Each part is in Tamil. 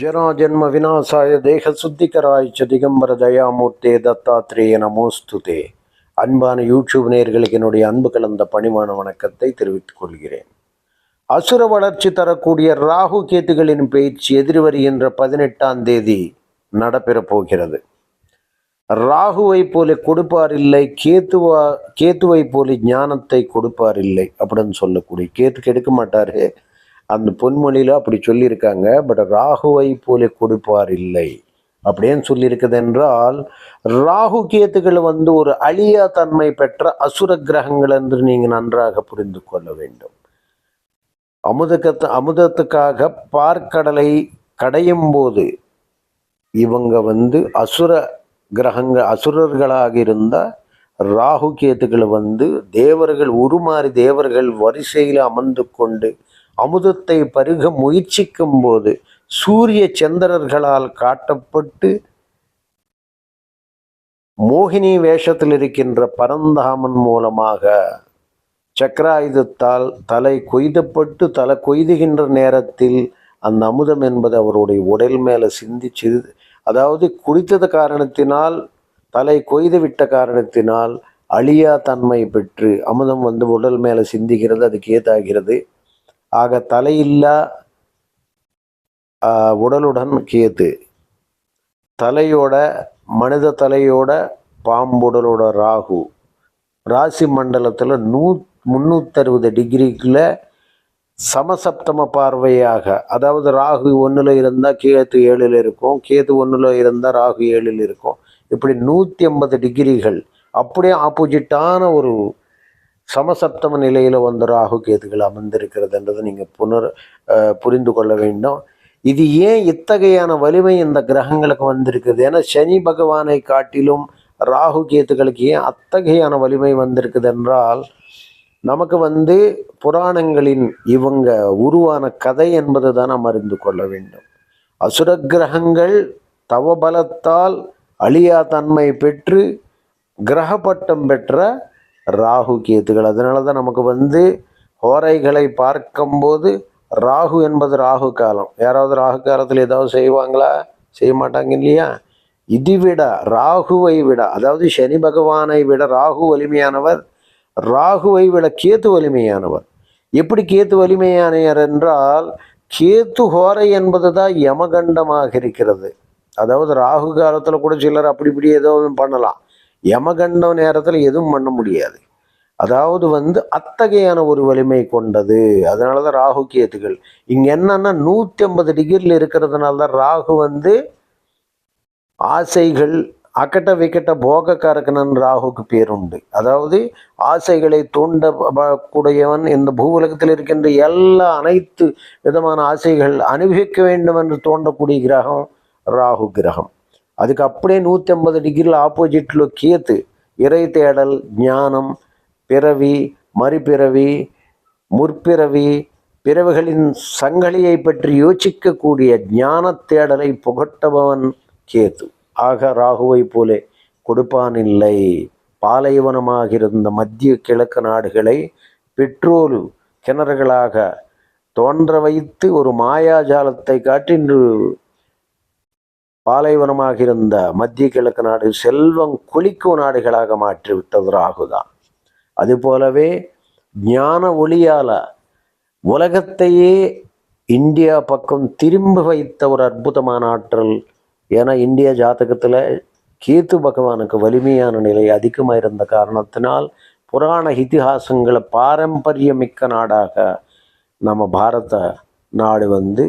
ஜராஜன்ம விநாசாய தேக சுத்திகராய்ச்ச திகம்பர தயாமூர்த்தே தத்தாத்ரேய நமோஸ்துதே அன்பான யூடியூப் நேர்களுக்கு என்னுடைய அன்பு கலந்த பணிவான வணக்கத்தை தெரிவித்துக் கொள்கிறேன். அசுர வளர்ச்சி தரக்கூடிய ராகு கேத்துகளின் பயிற்சி எதிர்வருகின்ற பதினெட்டாம் தேதி நடைபெறப் போகிறது. ராகுவை போல கொடுப்பார் இல்லை கேத்துவா கேத்துவை போல ஞானத்தை கொடுப்பார் இல்லை அப்படின்னு சொல்லக்கூடிய கேத்து கெடுக்க மாட்டாரு. அந்த பொன்மொழியில் அப்படி சொல்லியிருக்காங்க பட் ராகுவை போல கொடுப்பார் இல்லை அப்படின்னு சொல்லியிருக்குது என்றால் ராகு கேத்துகள் வந்து ஒரு அழியா தன்மை பெற்ற அசுர கிரகங்கள் என்று நீங்கள் நன்றாக புரிந்து கொள்ள வேண்டும். அமுதக்கத்து அமுதத்துக்காக பார்க்கடலை கடையும் போது இவங்க வந்து அசுர கிரகங்கள் அசுரர்களாக இருந்த ராகு கேத்துக்களை வந்து தேவர்கள் உருமாறி தேவர்கள் வரிசையில் அமர்ந்து கொண்டு அமுதத்தை பருக முயற்சிக்கும் போது சூரிய சந்திரர்களால் காட்டப்பட்டு மோகினி வேஷத்தில் இருக்கின்ற பரந்தாமன் மூலமாக சக்கராயுதத்தால் தலை கொய்தப்பட்டு தலை கொய்துகின்ற நேரத்தில் அந்த அமுதம் என்பது அவருடைய உடல் மேலே சிந்தி அதாவது குடித்தது காரணத்தினால் தலை கொய்து விட்ட காரணத்தினால் அழியா தன்மை பெற்று அமுதம் வந்து உடல் மேலே சிந்துகிறது அது கேத்தாகிறது ஆக தலையில்லா உடலுடன் கேத்து தலையோட மனித தலையோட பாம்புடலோட ராகு. ராசி மண்டலத்தில் நூ முந்நூற்றறுபது டிகிரிக்குள்ளே சமசப்தம பார்வையாக அதாவது ராகு ஒன்றில் இருந்தால் கேது ஏழில் இருக்கும் கேது ஒன்றில் இருந்தால் ராகு ஏழில் இருக்கும். இப்படி நூற்றி ஐம்பது டிகிரிகள் அப்படியே ஆப்போசிட்டான ஒரு சமசப்தம நிலையில் வந்து ராகு கேதுகள் அமர்ந்திருக்கிறதுன்றதை நீங்கள் புனர் புரிந்து கொள்ள வேண்டும். இது ஏன் இத்தகையான வலிமை இந்த கிரகங்களுக்கு வந்திருக்குது? ஏன்னா சனி பகவானை காட்டிலும் ராகு கேத்துக்களுக்கு ஏன் அத்தகையான வலிமை வந்திருக்குது என்றால் நமக்கு வந்து புராணங்களின் இவங்க உருவான கதை என்பது தான் நாம் அறிந்து கொள்ள வேண்டும். அசுர கிரகங்கள் தவபலத்தால் அழியா தன்மை பெற்று கிரகப்பட்டம் பெற்ற ராகு கேத்துகள். அதனால தான் நமக்கு வந்து ஹோரைகளை பார்க்கும்போது ராகு என்பது ராகு காலம். யாராவது ராகு காலத்தில் ஏதாவது செய்வாங்களா? செய்ய மாட்டாங்க இல்லையா? இது விட ராகுவை விட அதாவது சனி பகவானை விட ராகு வலிமையானவர் ராகுவை விட கேத்து வலிமையானவர். எப்படி கேத்து வலிமையானவர் என்றால் கேத்து ஹோரை என்பது தான் யமகண்டமாக இருக்கிறது. அதாவது ராகு காலத்தில் கூட சிலர் அப்படி இப்படி ஏதோ பண்ணலாம். யமகண்டம் நேரத்தில் எதுவும் பண்ண முடியாது. அதாவது வந்து அத்தகையான ஒரு வலிமை கொண்டது. அதனால தான் ராகு கேத்துகள் இங்கே என்னன்னா நூற்றி ஐம்பது டிகிரியில் இருக்கிறதுனால தான் ராகு வந்து ஆசைகள் அக்கட்ட விக்கட்ட போக காரக்கணன் ராகுக்கு பேருண்டு. அதாவது ஆசைகளை தூண்ட கூடியவன் இந்த பூவுலகத்தில் இருக்கின்ற எல்லா அனைத்து விதமான ஆசைகள் அனுபவிக்க வேண்டும் என்று தோண்டக்கூடிய கிரகம் ராகு கிரகம். அதுக்கு அப்படியே நூற்றி ஐம்பது டிகிரியில் ஆப்போசிட்டில் கேத்து இறை தேடல் ஞானம் பிறவி மறுபிறவி முற்பிறவி பிறவிகளின் சங்கலியை பற்றி யோசிக்கக்கூடிய ஞான தேடலை புகட்டபவன் கேது ஆக ராகுவை போலே கொடுப்பானில்லை. பாலைவனமாக இருந்த மத்திய கிழக்கு நாடுகளை பெட்ரோல் கிணறுகளாக தோன்ற வைத்து ஒரு மாயாஜாலத்தை காட்டி இன்று பாலைவனமாக இருந்த மத்திய கிழக்கு நாடு செல்வம் கொளிக்கும் நாடுகளாக மாற்றிவிட்டது ராகுதான். அதுபோலவே ஞான ஒளியால உலகத்தையே இந்தியா பக்கம் திரும்ப வைத்த ஒரு அற்புதமான ஆற்றல் ஏன்னா இந்திய ஜாதகத்தில் கேத்து பகவானுக்கு வலிமையான நிலை அதிகமாக இருந்த காரணத்தினால் புராண இதிகாசங்களை பாரம்பரியமிக்க நாடாக நம்ம பாரத நாடு வந்து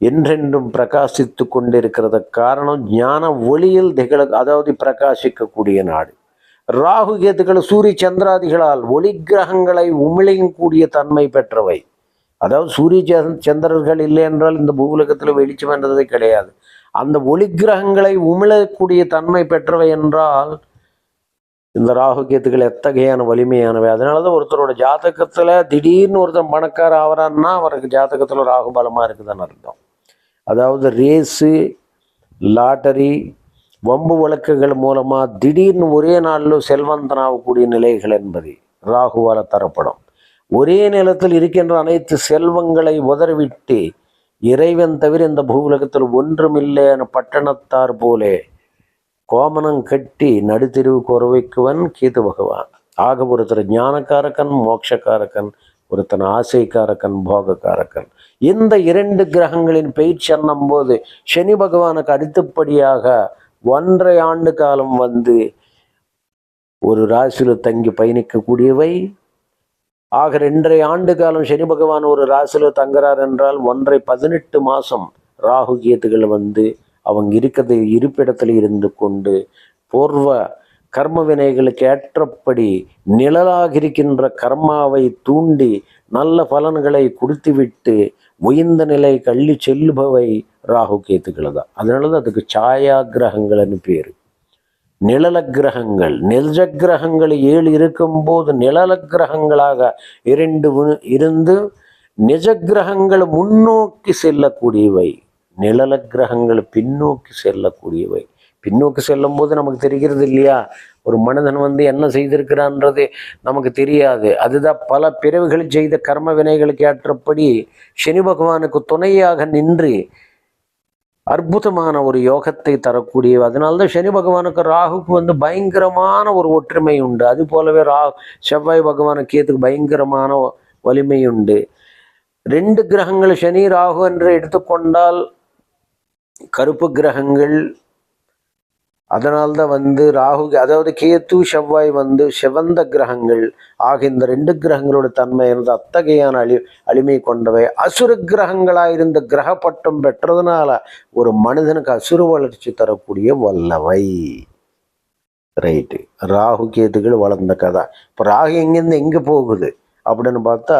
என்றென்றும் பிரகாசித்து கொண்டிருக்கிறது காரணம் ஞான ஒளியில் திகழ அதாவது பிரகாசிக்கக்கூடிய நாடு. ராகு கேத்துக்கள் சூரிய சந்திராதிகளால் ஒளி கிரகங்களை உமிழக்கூடிய தன்மை பெற்றவை. அதாவது சூரிய சந்திரர்கள் இல்லை என்றால் இந்த பூவுலகத்தில் வெளிச்சம் என்றதே கிடையாது. அந்த ஒளி கிரகங்களை உமிழக்கூடிய தன்மை பெற்றவை என்றால் இந்த ராகு எத்தகையான வலிமையானவை? அதனால தான் ஒருத்தரோட ஜாதகத்தில் திடீர்னு ஒருத்தன் பணக்கார ஆகிறான்னா அவருக்கு ஜாதகத்தில் ராகு பலமாக இருக்குதுன்னு அர்த்தம். அதாவது ரேஸு லாட்டரி வம்பு வழக்குகள் மூலமாக திடீர்னு ஒரே நாளில் செல்வந்தனாகக்கூடிய நிலைகள் என்பது ராகுவால் தரப்படும். ஒரே நிலத்தில் இருக்கின்ற அனைத்து செல்வங்களை உதறிவிட்டு இறைவன் தவிர இந்த பூவுலகத்தில் ஒன்றுமில்லை என பட்டணத்தார் போலே கோமனம் கட்டி நடுத்தெருவு குறவைக்குவன் கீது பகவான். ஆக ஒருத்தர் ஞானக்காரக்கன் மோட்சக்காரக்கன் ஒருத்தன் ஆசைக்காரக்கன் போகக்காரக்கன் இந்த இரண்டு கிரகங்களின் பயிற்சி போது சனி பகவானுக்கு அடுத்தபடியாக ஒன்றரை ஆண்டு காலம் வந்து ஒரு ராசியில் தங்கி பயணிக்கக்கூடியவை. ஆக ரெண்டரை ஆண்டு காலம் சனி பகவான் ஒரு ராசியில் தங்குறார் என்றால் ஒன்றை பதினெட்டு மாதம் ராகு கேத்துகள் வந்து அவங்க இருக்கிறது இருப்பிடத்தில் இருந்து கொண்டு பூர்வ கர்ம வினைகளுக்கு ஏற்றபடி நிழலாக இருக்கின்ற கர்மாவை தூண்டி நல்ல பலன்களை கொடுத்துவிட்டு உயர்ந்த நிலை கள்ளி செல்லுபவை ராகு கேத்துக்கள் தான் அதனால தான் அதுக்கு சாயா கிரகங்கள்னு பேர். நிழல கிரகங்கள் நிஜ கிரகங்கள் ஏழு இருக்கும்போது நிழல கிரகங்களாக இரண்டு இருந்து நிஜ கிரகங்கள் முன்னோக்கி செல்லக்கூடியவை. நிழல கிரகங்கள் பின்னோக்கி செல்லக்கூடியவை. பின்னோக்கி செல்லும் போது நமக்கு தெரிகிறது இல்லையா? ஒரு மனிதன் வந்து என்ன செய்திருக்கிறான்றது நமக்கு தெரியாது. அதுதான் பல பிறவிகள் செய்த கர்ம வினைகளுக்கு ஏற்றபடி சனி பகவானுக்கு துணையாக நின்று அற்புதமான ஒரு யோகத்தை தரக்கூடிய அதனால்தான் சனி பகவானுக்கு ராகுக்கு வந்து பயங்கரமான ஒரு ஒற்றுமை உண்டு. அது போலவே ரா செவ்வாய் பகவானுக்கு கேத்துக்கு பயங்கரமான வலிமை உண்டு. ரெண்டு கிரகங்கள் சனி ராகு என்று எடுத்துக்கொண்டால் கருப்பு கிரகங்கள் அதனால்தான் வந்து ராகு அதாவது கேத்து செவ்வாய் வந்து சிவந்த கிரகங்கள் ஆக இந்த ரெண்டு கிரகங்களோட தன்மை இருந்த அத்தகையான அழி அழிமை கொண்டவை. அசுர கிரகங்களாயிருந்த கிரக பட்டம் பெற்றதுனால ஒரு மனிதனுக்கு அசுர வளர்ச்சி தரக்கூடிய வல்லவை ரைட்டு ராகு கேத்துகள் வளர்ந்த கதை. இப்போ ராகு எங்கேருந்து எங்கே போகுது? அப்படின்னு பார்த்தா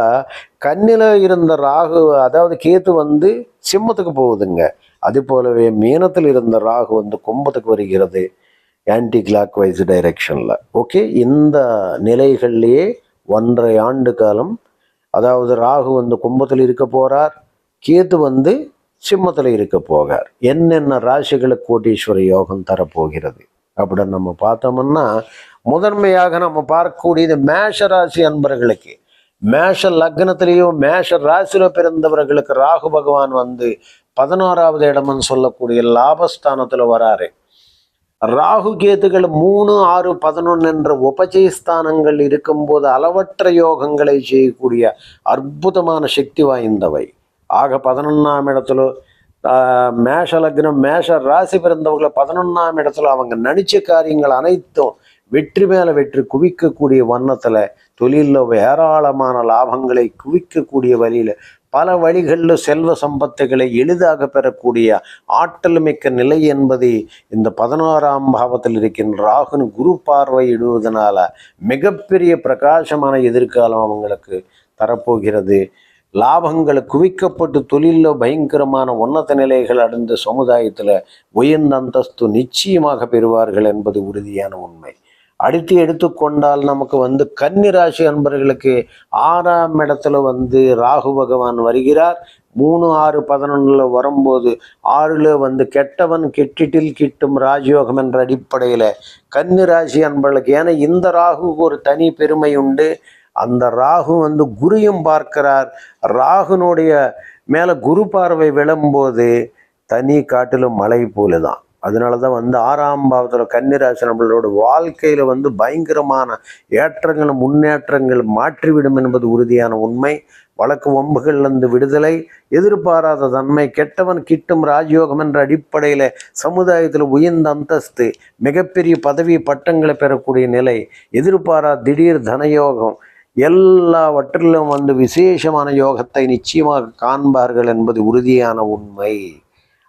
கண்ணில் இருந்த ராகு அதாவது கேத்து வந்து சிம்மத்துக்கு போகுதுங்க. அது போலவே மீனத்தில் இருந்த ராகு வந்து கும்பத்துக்கு வருகிறது ஆன்டி கிளாக் வைஸ் டைரெக்ஷனில் ஓகே இந்த நிலைகள்லேயே ஒன்றரை ஆண்டு காலம் அதாவது ராகு வந்து கும்பத்தில் இருக்க போகிறார் கேத்து வந்து சிம்மத்தில் இருக்க போகார் என்னென்ன ராசிகளுக்கு கோட்டீஸ்வர யோகம் தரப்போகிறது? அப்படின்னு நம்ம பார்த்தோம்னா முதன்மையாக நம்ம பார்க்கக்கூடியது மேஷ ராசி அன்பர்களுக்கு. மேஷ லக்னத்திலையும் மேஷ ராசியில பிறந்தவர்களுக்கு ராகு பகவான் வந்து பதினோராவது இடம்னு சொல்லக்கூடிய லாபஸ்தானத்துல வராரு. ராகு கேத்துகள் மூணு ஆறு பதினொன்று என்ற உபஜய ஸ்தானங்கள் இருக்கும்போது அளவற்ற யோகங்களை செய்யக்கூடிய அற்புதமான சக்தி வாய்ந்தவை. ஆக பதினொன்றாம் இடத்துல மேஷ லக்னம் மேஷ ராசி பிறந்தவர்களை பதினொன்றாம் இடத்துல அவங்க நினைச்ச காரியங்கள் அனைத்தும் வெற்றி மேல வெற்றி குவிக்கக்கூடிய வண்ணத்துல தொழிலில் ஏராளமான லாபங்களை குவிக்கக்கூடிய வழியில் பல வழிகளில் செல்வ சம்பத்துகளை எளிதாக பெறக்கூடிய ஆற்றல் மிக்க நிலை என்பதை இந்த பதினோராம் பாவத்தில் இருக்கின்ற ராகுன் குரு பார்வை இடுவதனால மிகப்பெரிய பிரகாசமான எதிர்காலம் அவங்களுக்கு தரப்போகிறது. லாபங்கள் குவிக்கப்பட்டு தொழிலில் பயங்கரமான உன்னத நிலைகள் அடைந்த சமுதாயத்தில் உயர்ந்த அந்தஸ்து நிச்சயமாக பெறுவார்கள் என்பது உறுதியான உண்மை. அடுத்து எடுத்துக்கொண்டால் நமக்கு வந்து கன்னி ராசி அன்பர்களுக்கு ஆறாம் இடத்துல வந்து ராகு பகவான் வருகிறார். மூணு ஆறு பதினொன்றில் வரும்போது ஆறில் வந்து கெட்டவன் கெட்டிட்டில் கிட்டும் ராஜயோகம் என்ற அடிப்படையில் கன்னி ராசி அன்பர்களுக்கு ஏன்னா இந்த ராகுக்கு ஒரு தனி பெருமை உண்டு. அந்த ராகு வந்து குருயும் பார்க்கிறார். ராகுனுடைய மேலே குரு பார்வை விழும்போது தனி காட்டிலும் மலை போல தான் அதனால தான் வந்து ஆறாம் பாவத்தில் கன்னிராசி நம்மளோட வாழ்க்கையில் வந்து பயங்கரமான ஏற்றங்கள் முன்னேற்றங்கள் மாற்றிவிடும் என்பது உறுதியான உண்மை. வழக்கு வம்புகள்லேருந்து விடுதலை எதிர்பாராத தன்மை கெட்டவன் கிட்டும் ராஜயோகம் என்ற அடிப்படையில் சமுதாயத்தில் உயர்ந்த அந்தஸ்து மிகப்பெரிய பதவி பட்டங்களை பெறக்கூடிய நிலை எதிர்பாராத திடீர் தனயோகம் எல்லாவற்றிலும் வந்து விசேஷமான யோகத்தை நிச்சயமாக காண்பார்கள் என்பது உறுதியான உண்மை.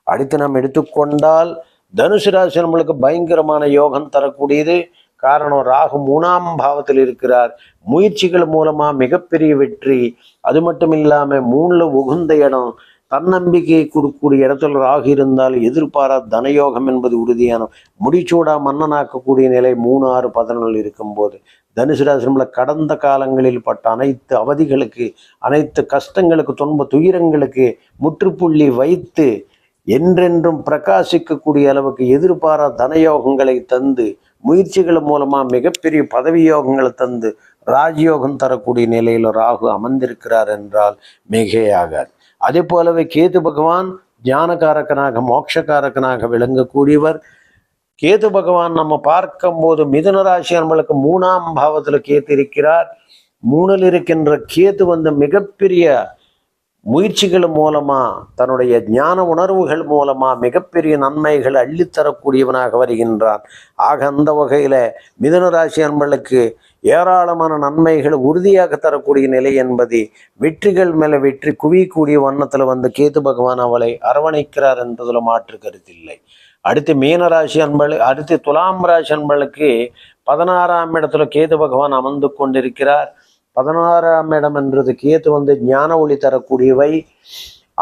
அடுத்து நாம் எடுத்துக்கொண்டால் தனுசு ராசி நம்மளுக்கு பயங்கரமான யோகம் தரக்கூடியது. காரணம் ராகு மூணாம் பாவத்தில் இருக்கிறார். முயற்சிகள் மூலமா மிகப்பெரிய வெற்றி. அது மட்டும் இல்லாம மூணுல உகுந்த இடம். தன்னம்பிக்கையை கொடுக்கக்கூடிய இடத்துல ராகு இருந்தால் எதிர்பாராத தனயோகம் என்பது உறுதியான முடிச்சூடா மன்னனாக்கக்கூடிய நிலை மூணு ஆறு பதினொன்று இருக்கும்போது. தனுசு ராசி கடந்த காலங்களில் பட்ட அனைத்து அவதிகளுக்கு அனைத்து கஷ்டங்களுக்கு துன்ப துயரங்களுக்கு முற்றுப்புள்ளி வைத்து என்றென்றும் பிரகாசிக்கக்கூடிய அளவுக்கு எதிர்பாரா தனயோகங்களை தந்து முயற்சிகள் மூலமாக மிகப்பெரிய பதவி யோகங்களை தந்து ராஜயோகம் தரக்கூடிய நிலையில் ராகு அமர்ந்திருக்கிறார் என்றால் மிகையாகாது. அதே போலவே கேது பகவான் ஞானகாரகனாக மோட்சக்காரகனாக விளங்கக்கூடியவர். கேது பகவான் நம்ம பார்க்கும்போது மிதுன ராசி நம்மளுக்கு மூணாம் பாவத்தில் கேத்து இருக்கிறார். மூணில் இருக்கின்ற கேது வந்து மிகப்பெரிய முயற்சிகள் மூலமா தன்னுடைய ஞான உணர்வுகள் மூலமா மிகப்பெரிய நன்மைகள் அள்ளித்தரக்கூடியவனாக வருகின்றான். ஆக அந்த வகையில மிதனராசி அன்பர்களுக்கு ஏராளமான நன்மைகள் உறுதியாக தரக்கூடிய நிலை என்பது வெற்றிகள் மேல வெற்றி குவியக்கூடிய வண்ணத்துல வந்து கேது பகவான் அவளை அரவணைக்கிறார் என்பதில் மாற்று கருத்தில்லை அடுத்து மீனராசி அன்பள் அடுத்து துலாம் ராசி அன்பளுக்கு பதினாறாம் இடத்துல கேது பகவான் அமர்ந்து கொண்டிருக்கிறார். பதினாறாம் இடம் என்றது கேத்து வந்து ஞான ஒளி தரக்கூடியவை.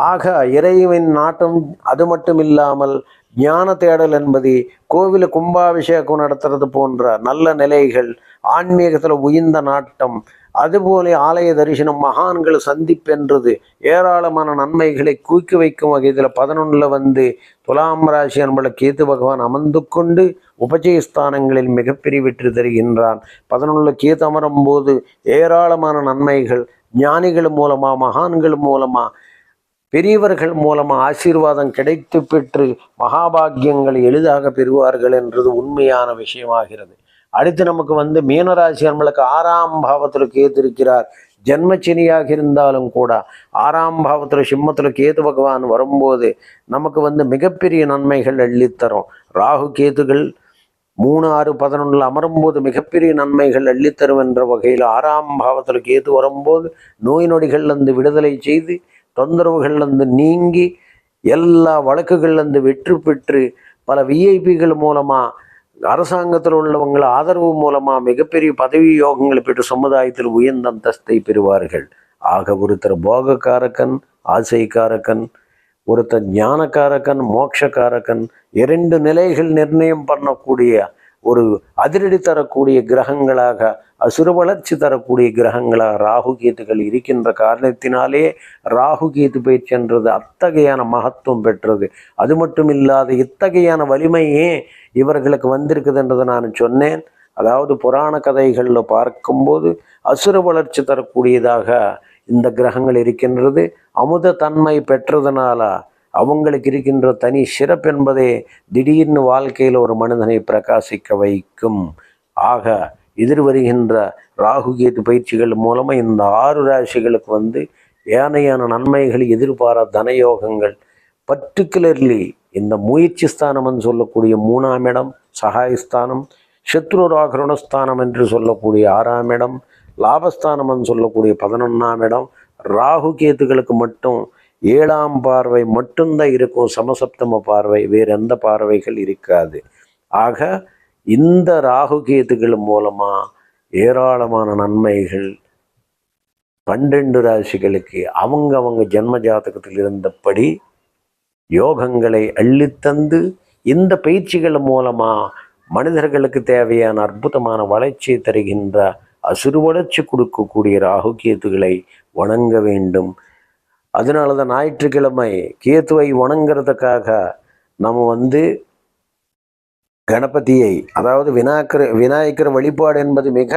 ஆக இறைவன் நாட்டம் அது மட்டும் இல்லாமல் ஞான தேடல் என்பது கோவில கும்பாபிஷேகம் நடத்துறது போன்ற நல்ல நிலைகள் ஆன்மீகத்தில் உயர்ந்த நாட்டம் அதுபோல ஆலய தரிசனம் மகான்கள் சந்திப்பென்றது. ஏராளமான நன்மைகளை குவிக்க வைக்கும் வகையில் பதினொன்றில் வந்து துலாம் ராசி என்பல கேத்து பகவான் அமர்ந்து கொண்டு உபஜயஸ்தானங்களில் மிகப்பெரிய வெற்றி தருகின்றான் பதினொன்றில் கேத்து அமரும் போது ஏராளமான நன்மைகள் ஞானிகள் மூலமா மகான்கள் மூலமா பெரியவர்கள் மூலமாக ஆசீர்வாதம் கிடைத்து பெற்று மகாபாகியங்களை எளிதாக பெறுவார்கள் என்றது உண்மையான விஷயமாகிறது. அடுத்து நமக்கு வந்து மீனராசி நம்மளுக்கு ஆறாம் பாவத்தில் கேத்து இருக்கிறார் ஜென்மச்சனியாக இருந்தாலும் கூட ஆறாம் பாவத்தில் சிம்மத்தில் கேது பகவான் வரும்போது நமக்கு வந்து மிகப்பெரிய நன்மைகள் அள்ளித்தரும். ராகு கேதுகள் மூணு ஆறு பதினொன்றில் அமரும்போது மிகப்பெரிய நன்மைகள் அள்ளித்தரும் என்ற வகையில் ஆறாம் பாவத்தில் கேது வரும்போது நோய் நொடிகள்லேருந்து விடுதலை செய்து தொந்தரவுகள்லேருந்து நீங்கி எல்லா வழக்குகள்லேருந்து வெற்றி பெற்று பல விஐபிகள் மூலமாக அரசாங்கத்தில் உள்ளவங்களை ஆதரவு மூலமாக மிகப்பெரிய பதவி யோகங்களை பெற்று சமுதாயத்தில் உயர்ந்த அந்தஸ்தை பெறுவார்கள். ஆக ஒருத்தர் போகக்காரக்கன் ஆசைக்காரக்கன் ஒருத்தர் ஞானக்காரக்கன் மோட்சக்காரக்கன் இரண்டு நிலைகள் நிர்ணயம் பண்ணக்கூடிய ஒரு அதிரடி தரக்கூடிய கிரகங்களாக அசுர வளர்ச்சி தரக்கூடிய கிரகங்களாக ராகு கேத்துகள் இருக்கின்ற காரணத்தினாலே ராகு கேத்து பயிற்சி என்றது அத்தகையான மகத்துவம் பெற்றது. அது மட்டும் இல்லாத இத்தகையான வலிமையே இவர்களுக்கு வந்திருக்குது என்றதை நான் சொன்னேன். அதாவது புராண கதைகளில் பார்க்கும்போது அசுர வளர்ச்சி தரக்கூடியதாக இந்த கிரகங்கள் இருக்கின்றது. அமுத தன்மை பெற்றதுனால அவங்களுக்கு இருக்கின்ற தனி சிறப்பு என்பதே திடீர்னு வாழ்க்கையில் ஒரு மனிதனை பிரகாசிக்க வைக்கும். ஆக எதிர் வருகின்ற ராகு கேது பயிற்சிகள் மூலமாக இந்த ஆறு ராசிகளுக்கு வந்து ஏனையான நன்மைகள் எதிர்பாரா தனயோகங்கள். பர்டிகுலர்லி இந்த முயற்சி ஸ்தானம்னு சொல்லக்கூடிய மூணாம் இடம் சகாயஸ்தானம் சத்ரு ராகருணஸ்தானம் என்று சொல்லக்கூடிய ஆறாம் இடம் லாபஸ்தானம்னு சொல்லக்கூடிய பதினொன்றாம் இடம் ராகு கேத்துகளுக்கு மட்டும் ஏழாம் பார்வை மட்டும்தான் இருக்கும் சமசப்தம பார்வை வேறு எந்த பார்வைகள் இருக்காது. ஆக இந்த ராகு கேத்துகள் மூலமாக ஏராளமான நன்மைகள் பன்னெண்டு ராசிகளுக்கு அவங்க அவங்க ஜென்ம ஜாதகத்தில் இருந்தபடி யோகங்களை அள்ளித்தந்து இந்த பயிற்சிகள் மூலமா மனிதர்களுக்கு தேவையான அற்புதமான வளர்ச்சியை தருகின்ற அசுறு வளர்ச்சி கொடுக்கக்கூடிய ராகு கேத்துகளை வணங்க வேண்டும். அதனால தான் ஞாயிற்றுக்கிழமை கேத்துவை வணங்குறதுக்காக நம்ம வந்து கணபதியை அதாவது விநாயகர் விநாயகர் வழிபாடு என்பது மிக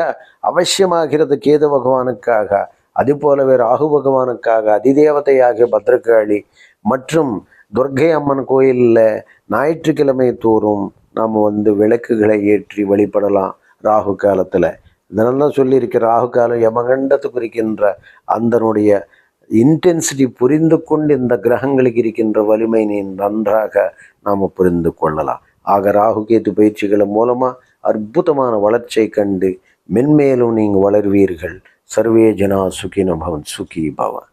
அவசியமாகிறது கேது பகவானுக்காக. அது போலவே ராகு பகவானுக்காக அதிதேவதையாகிய பத்ரகாளி மற்றும் துர்க்கை அம்மன் கோயிலில் ஞாயிற்றுக்கிழமை தோறும் நாம் வந்து விளக்குகளை ஏற்றி வழிபடலாம் ராகு காலத்தில். இதனால் தான் சொல்லியிருக்க ராகு காலம் யமகண்டத்து குறிக்கின்ற அந்தனுடைய இன்டென்சிட்டி புரிந்து கொண்டு இந்த கிரகங்களுக்கு இருக்கின்ற வலிமையினை நன்றாக நாம் புரிந்து கொள்ளலாம். ஆக ராகு கேத்து பயிற்சிகள் மூலமாக அற்புதமான வளர்ச்சியை கண்டு மென்மேலும் நீங்கள் வளர்வீர்கள். சர்வே ஜனா சுகின பவன் சுகி பவன்.